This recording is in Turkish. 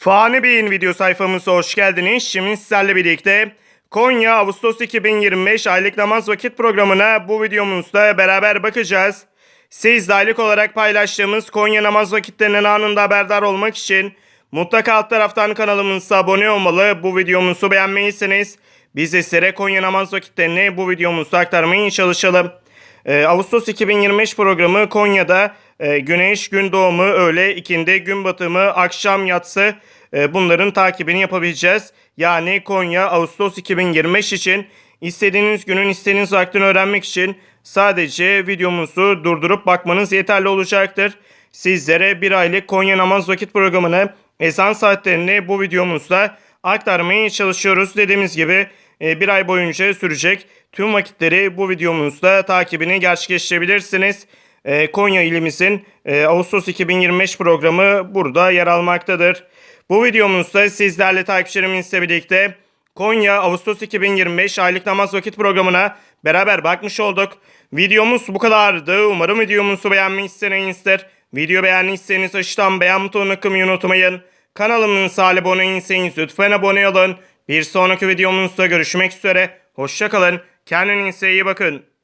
Fani Bey'in video sayfamıza hoş geldiniz. Şimdi sizlerle birlikte Konya Ağustos 2025 aylık namaz vakit programına bu videomuzda beraber bakacağız. Siz de aylık olarak paylaştığımız Konya namaz vakitlerinden anında haberdar olmak için mutlaka alt taraftan kanalımıza abone olmalı. Bu videomuzu beğenmeyiyseniz biz de sizlere Konya namaz vakitlerini bu videomuzda aktarmaya çalışalım. Ee, Ağustos 2025 programı Konya'da e, güneş, gün doğumu, öğle, ikindi, gün batımı, akşam yatsı e, bunların takibini yapabileceğiz. Yani Konya Ağustos 2025 için istediğiniz günün istediğiniz vaktini öğrenmek için sadece videomuzu durdurup bakmanız yeterli olacaktır. Sizlere bir aylık Konya namaz vakit programını ezan saatlerini bu videomuzda aktarmaya çalışıyoruz. Dediğimiz gibi e, bir ay boyunca sürecek tüm vakitleri bu videomuzda takibini gerçekleştirebilirsiniz. E, Konya ilimizin e, Ağustos 2025 programı burada yer almaktadır. Bu videomuzda sizlerle takipçilerimizle birlikte Konya Ağustos 2025 aylık namaz vakit programına beraber bakmış olduk. Videomuz bu kadardı. Umarım videomuzu beğenmişsinizdir. Video beğendiyseniz aşağıdan beğen butonuna kılmayı unutmayın. Kanalımıza abone değilseniz lütfen abone olun. Bir sonraki videomuzda görüşmek üzere. Hoşçakalın. Kendinize iyi bakın.